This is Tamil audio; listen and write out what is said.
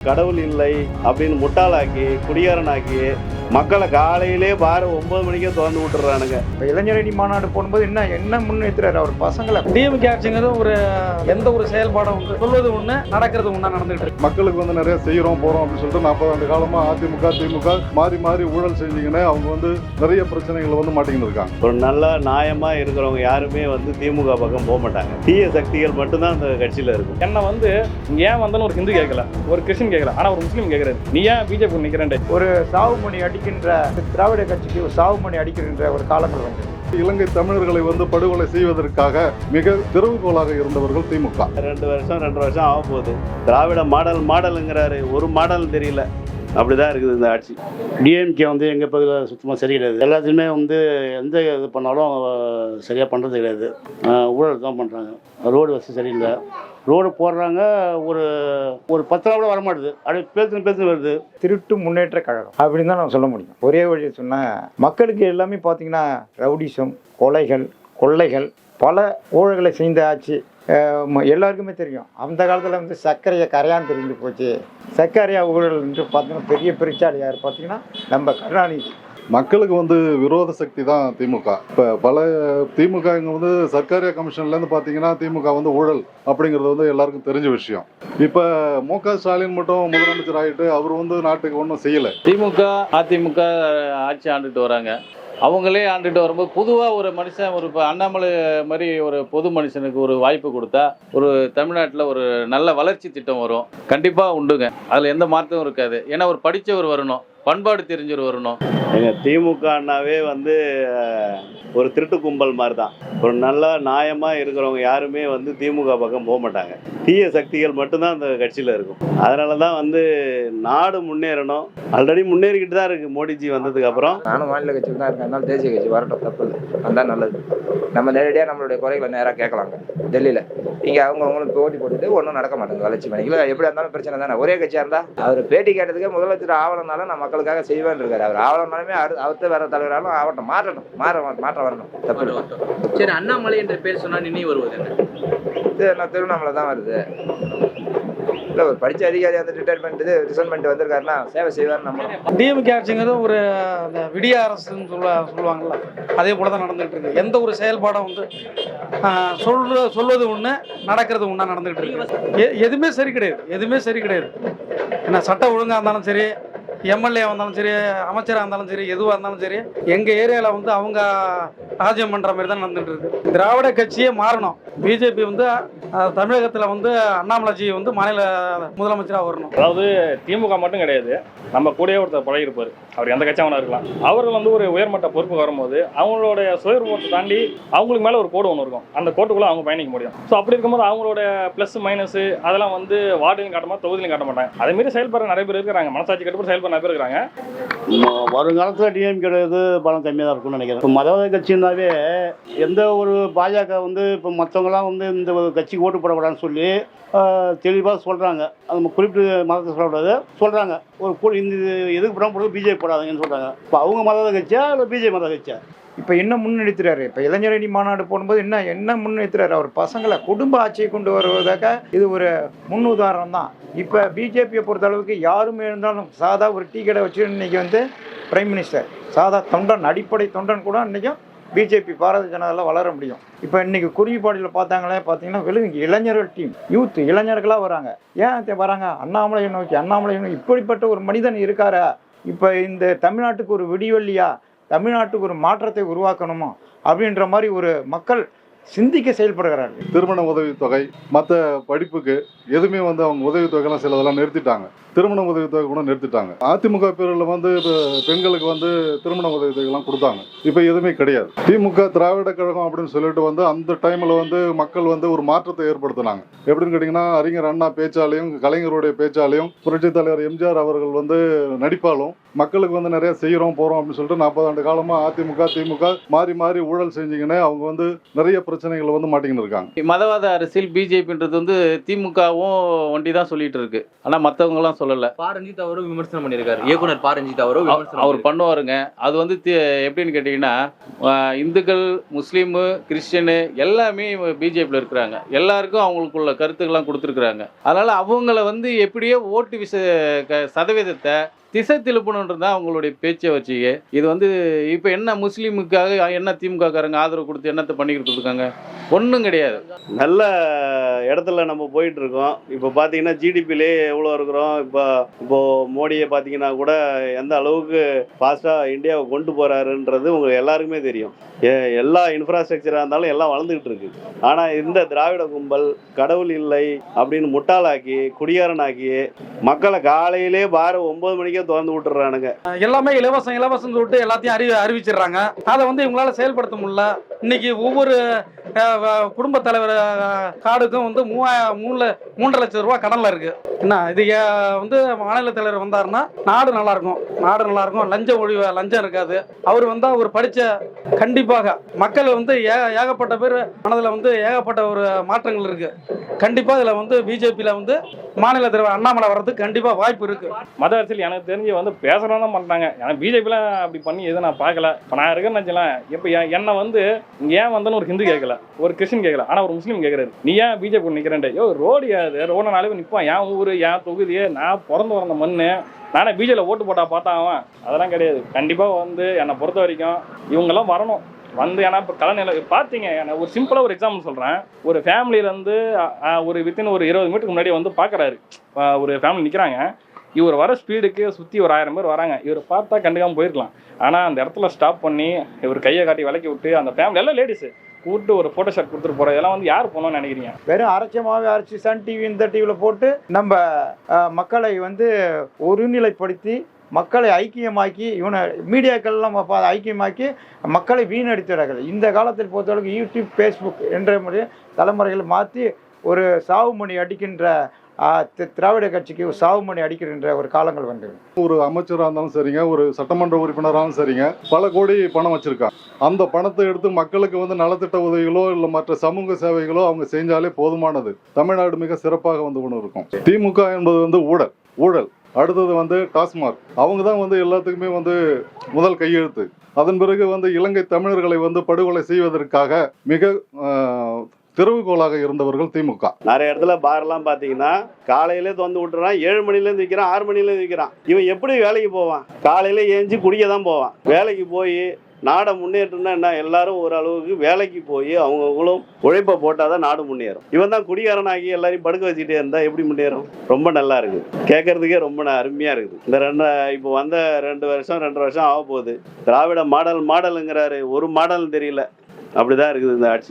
கடவுள் இல்லை அப்படின்னு முட்டாளாக்கி குடியாரனாக்கி மக்களை காலையிலே பாரு ஒன்பது மணிக்கே திறந்து விட்டுறானுங்க. இப்போ இளைஞரணி மாநாடு போடும்போது என்ன என்ன முன்னேற்றுறாரு அவர்? பசங்களை டிஎம்கே ஆட்சிங்கிறது ஒரு எந்த ஒரு செயல்பாடும் வந்து சொல்வது ஒண்ணு நடக்கிறது ஒண்ணா நடந்துகிட்டு இருக்கு. மக்களுக்கு வந்து நிறைய செய்கிறோம் போகிறோம் அப்படின்னு சொல்லிட்டு நாற்பது ஆண்டு காலமாக அதிமுக திமுக மாறி மாறி ஊழல் செஞ்சீங்கன்னு அவங்க வந்து நிறைய பிரச்சனைகள் வந்து மாட்டிக்கின்னு இருக்காங்க. ஒரு நல்ல நியாயமா இருக்கிறவங்க யாருமே வந்து திமுக பக்கம் போக மாட்டாங்க. தீய சக்திகள் மட்டும்தான் அந்த கட்சியில இருக்கும். என்ன வந்து நீ ஏன் வந்தாலும் ஒரு ஹிந்து கேட்கல ஒரு கிறிஸ்டின் கேட்கல ஆனா ஒரு முஸ்லீம் கேட்கறாரு. நீ ஏன் பிஜேபி நிக்கிறேன் ஒரு சாவுமணி அடிக்கின்ற திராவிட கட்சிக்கு ஒரு சாவுமணி அடிக்கின்ற ஒரு காலங்கள் வந்து. இலங்கை தமிழர்களை வந்து படுகொலை செய்வதற்காக மிக திறவுகோலாக இருந்தவர்கள் திமுக. ரெண்டு வருஷம் ரெண்டு வருஷம் ஆக போகுது. திராவிட மாடல் மாடலுங்கிறாரு. ஒரு மாடல் தெரியல. அப்படிதான் இருக்குது இந்த ஆட்சி. டிஎம்கே வந்து எங்கள் பகுதியில் சுத்தமாக சரி கிடையாது. எல்லாத்தையுமே வந்து எந்த இது பண்ணாலும் சரியாக பண்ணுறது கிடையாது. ஊழல் தான் பண்ணுறாங்க ரோடு வசதி சரியில்லை. ரோடு போடுறாங்க ஒரு ஒரு பத்து நாள் கூட வரமாட்டுது. அப்படியே பேசுன்னு பேசுன்னு வருது. திருட்டு முன்னேற்ற கழகம். அப்படின்னு தான் நான் சொல்ல முடியும். ஒரே வழி சொன்னால் மக்களுக்கு எல்லாமே பார்த்தீங்கன்னா ரவுடிசம் கொலைகள் கொள்ளைகள் பல ஊழல்களை செய்த ஆட்சி. எல்லாருக்குமே தெரியும். அந்த காலத்தில் வந்து சர்க்கரையை கரையான் தெரிஞ்சு போச்சு. சர்க்கரையா ஊழல் என்று பார்த்தீங்கன்னா பெரிய பெருச்சாளி யார் பார்த்தீங்கன்னா நம்ம கருணாநிதி. மக்களுக்கு வந்து விரோத சக்தி தான் திமுக. இப்போ பல திமுக இங்கே வந்து சர்க்காரியா கமிஷன்லேருந்து பார்த்தீங்கன்னா திமுக வந்து ஊழல் அப்படிங்கிறது வந்து எல்லாருக்கும் தெரிஞ்ச விஷயம். இப்போ மு க ஸ்டாலின் மட்டும் முதலமைச்சர் ஆகிட்டு அவர் வந்து நாட்டுக்கு ஒன்றும் செய்யலை. திமுக அதிமுக ஆட்சி ஆண்டுட்டு வராங்க. அவங்களே ஆண்டுட்டு வரும்போது பொதுவாக ஒரு மனுஷன் ஒரு இப்போ அண்ணாமலை மாதிரி ஒரு பொது மனுஷனுக்கு ஒரு வாய்ப்பு கொடுத்தா ஒரு தமிழ்நாட்டில் ஒரு நல்ல வளர்ச்சி திட்டம் வரும். கண்டிப்பாக உண்டுங்க. அதில் எந்த மாற்றமும் இருக்காது. ஏன்னா ஒரு படித்தவர் வரணும். பண்பாடு தெரிஞ்சவர் வரணும். எங்க திமுக அண்ணாவே வந்து ஒரு திருட்டு கும்பல் மாதிரி தான் ஒரு நல்ல நியாயமா இருக்கிறவங்க யாருமே வந்து திமுக பக்கம் போக மாட்டாங்க. தீய சக்திகள் மட்டும்தான் அந்த கட்சியில இருக்கும். அதனால தான் வந்து நாடு முன்னேறணும். ஆல்ரெடி முன்னேறிக்கிட்டு தான் இருக்கு மோடிஜி வந்ததுக்கு அப்புறம். நானும் மாநில கட்சியில் தான் இருக்கேன். அதனால தேசிய கட்சி வரட்டும். தப்பு இல்லை. வந்தால் நல்லது. நம்ம நேரடியாக நம்மளுடைய குறைகளை நேராக கேட்கலாங்க. டெல்லியில். இங்கே அவங்க அவங்களுக்கு போட்டி போட்டுட்டு ஒன்றும் நடக்க மாட்டேங்குது. வளர்ச்சி பணிகள் எப்படி இருந்தாலும் பிரச்சனை தானே. ஒரே கட்சியாக இருந்தால் அவர் பேட்டி கேட்டதுக்கே முதலமைச்சர் ஆவலனால நான் மக்களுக்காக செய்வேன் இருக்காரு. அவர் ஆவலனாலுமே அடு அடுத்த வேற தலைவராலும் ஆகட்டும் மாறட்டும் மாற மாற்றம் வரணும். தப்பு சரி அண்ணாமலை என்ற பேர் சொன்னா நினைவு வருவது என்ன? இது என்ன திருவண்ணாமலை தான் வருது. இல்லை ஒரு படித்த அதிகாரி வந்து ரிட்டையர்மெண்ட் இது ரிசைன் பண்ணிட்டு வந்திருக்காருன்னா சேவை செய்வார் நம்ம டிஎம்கே ஆட்சிங்கிறது ஒரு அந்த விடிய அரசுன்னு சொல்ல சொல்லுவாங்கல்ல. அதே போல தான் நடந்துகிட்டு இருக்கு. எந்த ஒரு செயல்பாடும் வந்து சொல்ற சொல்வது ஒண்ணு நடக்கிறது ஒண்ணா நடந்துகிட்டு இருக்கு. எதுவுமே சரி கிடையாது. எதுவுமே சரி கிடையாது. ஏன்னா சட்டம் ஒழுங்கா இருந்தாலும் சரி எம்எல்ஏ வந்தாலும் சரி அமைச்சராக இருந்தாலும் சரி எதுவாக இருந்தாலும் சரி எங்கள் ஏரியாவில் வந்து அவங்க ராஜ்யம் பண்ணுற மாதிரி தான் நடந்துட்டு இருக்கு. திராவிட கட்சியே மாறணும். பிஜேபி வந்து தமிழகத்தில் வந்து அண்ணாமலைஜி வந்து மாநில முதலமைச்சராக வரணும். அதாவது திமுக மட்டும் கிடையாது நம்ம கூடயே ஒருத்தர் பழகிருப்பாரு அவர் எந்த கட்சியாக இருக்கலாம். அவர்கள் வந்து ஒரு உயர்மட்ட பொறுப்பு வரும்போது அவங்களுடைய சுயரூபத்தை தாண்டி அவங்களுக்கு மேல ஒரு கோடு ஒன்று இருக்கும். அந்த கோட்டுக்குள்ள அவங்க பயணிக்க முடியும். ஸோ அப்படி இருக்கும்போது அவங்களோட ப்ளஸ் மைனஸ் அதெல்லாம் வந்து வார்டிலையும் காட்ட மாட்டாங்க தொகுதியிலும் காட்ட மாட்டாங்க. அதே மாதிரி செயல்படுற நிறைய பேர் இருக்கிறாங்க. மனசாட்சி கட்டுப்பட்டு செயல்படுற நிறைய பேர் இருக்காங்க ம- வருங்காலத்தில் டிஎம்கே இது பலம் கம்மியாக தான் இருக்கும்னு நினைக்கிறேன். இப்போ மதவாத கட்சினாவே எந்த ஒரு பாஜக வந்து இப்போ மற்றவங்களாம் வந்து இந்த ஒரு கட்சிக்கு ஓட்டு போடக்கூடாதுன்னு சொல்லி தெளிவாக சொல்கிறாங்க அது குறிப்பிட்டு மதத்தை சொல்லக்கூடாது சொல்கிறாங்க ஒரு இந்த இது எதுக்கு படம் போடுறது பிஜேபி போடாதுங்கன்னு சொல்கிறாங்க இப்போ அவங்க மத கட்சியா இல்லை பிஜேபி மத கட்சியா? இப்போ என்ன முன்னெடுத்துறாரு? இப்போ இளைஞரணி மாநாடு போடும்போது என்ன என்ன முன்னெடுத்துறாரு? அவர் பசங்களை குடும்ப ஆட்சியை கொண்டு வருவதாக இது ஒரு முன் உதாரணம் தான். இப்போ பிஜேபியை பொறுத்த அளவுக்கு யாருமே இருந்தாலும் சாதா ஒரு டீ கடை வச்சு இன்னைக்கு வந்து பிரைம் மினிஸ்டர். சாதா தொண்டன் அடிப்படை தொண்டன் கூட இன்றைக்கும் பிஜேபி பாரதிய ஜனதாவில் வளர முடியும். இப்போ இன்றைக்கி குருவிப்பாடியில் பார்த்தாங்களே பார்த்தீங்கன்னா வெளுங்க இளைஞர்கள் டீம் யூத் இளைஞர்களாக வராங்க. ஏன் வராங்க? அண்ணாமலையை நோக்கி அண்ணாமலையை நோக்கி இப்படிப்பட்ட ஒரு மனிதன் இருக்காரா? இப்போ இந்த தமிழ்நாட்டுக்கு ஒரு விடிவெள்ளியா? தமிழ்நாட்டுக்கு ஒரு மாற்றத்தை உருவாக்கணுமோ? அப்படின்ற மாதிரி ஒரு மக்கள் சிந்திக்க செயல்படுகிறார்கள். திருமண உதவித்தொகை மற்ற படிப்புக்கு எதுவுமே வந்து அவங்க உதவித்தொகைலாம் சிலதெல்லாம் நிறுத்திட்டாங்க. திருமண உதவித்தொகை கூட நிறுத்திட்டாங்க. அதிமுக பேரில் வந்து இப்போ பெண்களுக்கு வந்து திருமண உதவித்தொகைலாம் கொடுத்தாங்க. இப்போ எதுவுமே கிடையாது. திமுக திராவிட கழகம் அப்படின்னு சொல்லிட்டு வந்து அந்த டைமில் வந்து மக்கள் வந்து ஒரு மாற்றத்தை ஏற்படுத்தினாங்க. எப்படின்னு கேட்டிங்கன்னா அறிஞர் அண்ணா பேச்சாலையும் கலைஞருடைய பேச்சாலையும் புரட்சித் தலைவர் எம்ஜிஆர் அவர்கள் வந்து நடிப்பாலும் மக்களுக்கு வந்து நிறைய செய்கிறோம் போகிறோம் அப்படின்னு சொல்லிட்டு நாற்பது ஆண்டு காலமாக அதிமுக திமுக மாறி மாறி ஊழல் செஞ்சுக்கின்னு அவங்க வந்து நிறைய பிரச்சனைகளை வந்து மாட்டிக்கின்னு இருக்காங்க. மதவாத அரசியல் பிஜேபின்றது வந்து திமுகவும் ஒண்டி தான் சொல்லிட்டு இருக்கு. ஆனால் மற்றவங்கலாம் சொல்லலை. பா ரஞ்சித் அவரும் விமர்சனம் பண்ணியிருக்காரு. இயக்குனர் பா ரஞ்சித் அவரும் விமர்சனம் அவர் பண்ணுவாருங்க. அது வந்து எப்படின்னு கேட்டிங்கன்னா இந்துக்கள் முஸ்லீமு கிறிஸ்டியனு எல்லாமே பிஜேபியில் இருக்கிறாங்க. எல்லாருக்கும் அவங்களுக்குள்ள கருத்துக்கள்லாம் கொடுத்துருக்குறாங்க. அதனால் அவங்கள வந்து எப்படியோ ஓட்டு விச க- சதவீதத்தை திசை திருப்பணுன்றது தான் அவங்களுடைய பேச்சை வச்சுக்க. இது வந்து இப்போ என்ன முஸ்லீமுக்காக என்ன திமுகக்காரங்க ஆதரவு கொடுத்து என்னத்தை பண்ணிக்கிட்டு இருக்காங்க? ஒன்றும் கிடையாது. நல்ல இடத்துல நம்ம போயிட்டு இருக்கோம் இப்போ பார்த்தீங்கன்னா ஜிடிபிலே எவ்வளோ இருக்கிறோம்? இப்போ இப்போ மோடியை பார்த்தீங்கன்னா கூட எந்த அளவுக்கு ஃபாஸ்ட்டாக இந்தியாவை கொண்டு போகிறாருன்றது உங்களுக்கு எல்லாருக்குமே தெரியும். எல்லா இன்ஃப்ராஸ்ட்ரக்சராக இருந்தாலும் எல்லாம் வளர்ந்துக்கிட்டு இருக்கு. ஆனால் இந்த திராவிட கும்பல் கடவுள் இல்லை அப்படின்னு முட்டாளாக்கி குடியாரனாக்கி மக்களை காலையிலே பார ஒன்பது மணிக்கே திறந்து விட்டுறானுங்க. எல்லாமே இலவசம் இலவசம் சொல்லிட்டு எல்லாத்தையும் அறி அறிவிச்சிடுறாங்க. அதை வந்து இவங்களால செயல்படுத்த முடியல. இன்னைக்கு ஒவ்வொரு குடும்ப தலைவர் கார்டுக்கும் வந்து மூவாயிரம் மூணு மூன்றரை லட்சம் ரூபா கடனில் இருக்கு. என்ன இது வந்து மாநில தலைவர் வந்தாருன்னா நாடு நல்லா இருக்கும் நாடு நல்லா இருக்கும் லஞ்சம் ஒழிவு லஞ்சம் இருக்காது. அவர் வந்தால் அவர் படித்த கண்டிப்பாக மக்கள் வந்து ஏ ஏகப்பட்ட பேர் மனதில் வந்து ஏகப்பட்ட ஒரு மாற்றங்கள் இருக்கு. கண்டிப்பாக இதில் வந்து பிஜேபியில் வந்து மாநில தலைவர் அண்ணாமலை வர்றதுக்கு கண்டிப்பாக வாய்ப்பு இருக்கு. மத அரசியல் எனக்கு தெரிஞ்சு வந்து பேசுறதா தான் பண்ணுறாங்க ஏன்னா பிஜேபிலாம் அப்படி பண்ணி எதுவும் நான் பார்க்கல. இப்போ நான் இருக்கேன்னு நினச்சலாம் இப்போ என்னை வந்து ஏன் வந்தேன்னு ஒரு ஹிந்து கேட்கல ஒரு கிறிஸ்டின் கேட்கல ஆனால் ஒரு முஸ்லீம் கேட்குறாரு நீ ஏன் பிஜேபி நிற்கிறேன் யோ ரோடு அது ரோட நாளே நிற்பான் என் ஊர் என் தொகுதியே நான் பிறந்து வந்த மண்ணு. நானே பிஜேபியில் ஓட்டு போட்டா பார்த்தா அவன். அதெல்லாம் கிடையாது. கண்டிப்பாக வந்து என்னை பொறுத்த வரைக்கும் இவங்கெல்லாம் வரணும். வந்து ஏன்னா இப்போ கலநிலை பார்த்தீங்க நான் ஒரு சிம்பிளாக ஒரு எக்ஸாம்பிள் சொல்கிறேன் ஒரு ஃபேமிலியிலேருந்து ஒரு வித்தின் ஒரு இருபது மீட்டருக்கு முன்னாடி வந்து பார்க்குறாரு ஒரு ஃபேமிலி நிற்கிறாங்க இவர் வர ஸ்பீடுக்கு சுற்றி ஒரு ஆயிரம் பேர் வராங்க. இவர் பார்த்தா கண்டுக்காம போயிருக்கலாம். ஆனால் அந்த இடத்துல ஸ்டாப் பண்ணி இவர் கையை காட்டி விலக்கி விட்டு அந்த ஃபேமிலி எல்லாம் லேடிஸு கூப்பிட்டு ஒரு ஃபோட்டோ ஷாட் கொடுத்துட்டு போகிற இதெல்லாம் வந்து யார் போனோம்னு நினைக்கிறீங்க? வெறும் அரைச்சமாகவே அரைச்சி சன் டிவி இந்த டிவியில் போட்டு நம்ம மக்களை வந்து ஒருநிலைப்படுத்தி மக்களை ஐக்கியமாக்கி இவனை மீடியாக்கள்லாம் ஐக்கியமாக்கி மக்களை வீணடித்துறார்கள் இந்த காலத்தில் பொறுத்தளவுக்கு யூடியூப் ஃபேஸ்புக் என்ற முறை தலைமுறைகளை மாற்றி ஒரு சாவுமணி அடிக்கின்ற திராவிட கட்சிக்கு சாவுமணி அடிக்கின்ற ஒரு காலங்கள் வந்தது. ஒரு அமைச்சராக இருந்தாலும் சரிங்க ஒரு சட்டமன்ற உறுப்பினராகவும் சரிங்க பல கோடி பணம் வச்சிருக்காங்க அந்த பணத்தை எடுத்து மக்களுக்கு வந்து நலத்திட்ட உதவிகளோ இல்லை மற்ற சமூக சேவைகளோ அவங்க செஞ்சாலே போதுமானது. தமிழ்நாடு மிக சிறப்பாக வந்து கொண்டு இருக்கும் திமுக என்பது வந்து ஊழல் ஊழல். அடுத்தது வந்து டாஸ்மாக். அவங்க தான் வந்து எல்லாத்துக்குமே வந்து முதல் கையெழுத்து. அதன் பிறகு வந்து இலங்கை தமிழர்களை வந்து படுகொலை செய்வதற்காக மிக திறவுகோலாக இருந்தவர்கள் திமுக. நிறைய இடத்துல பாரெல்லாம் பார்த்தீங்கன்னா காலையிலே திறந்து விட்டுறான் ஏழு மணிலேருந்து விற்கிறான் ஆறு மணிலேருந்து விற்கிறான் இவன் எப்படி வேலைக்கு போவான்? காலையில ஏஞ்சி குடிக்க தான் போவான். வேலைக்கு போய் நாடை முன்னேற்றம்னா என்ன? எல்லாரும் ஓரளவுக்கு வேலைக்கு போய் அவங்கவுங்களும் உழைப்பை போட்டால் தான் நாடு முன்னேறும். இவன் தான் குடிகாரனாகி எல்லாரையும் படுக்க வச்சுட்டே இருந்தால் எப்படி முன்னேறும்? ரொம்ப நல்லா இருக்குது. கேட்கறதுக்கே ரொம்ப ந- அருமையா இருக்குது. இந்த ரெண்டு இப்போ வந்த ரெண்டு வருஷம் ரெண்டு வருஷம் ஆக போகுது திராவிட மாடல் மாடலுங்கிறாரு. ஒரு மாடல் தெரியல. அப்படிதான் இருக்குது இந்த ஆட்சி.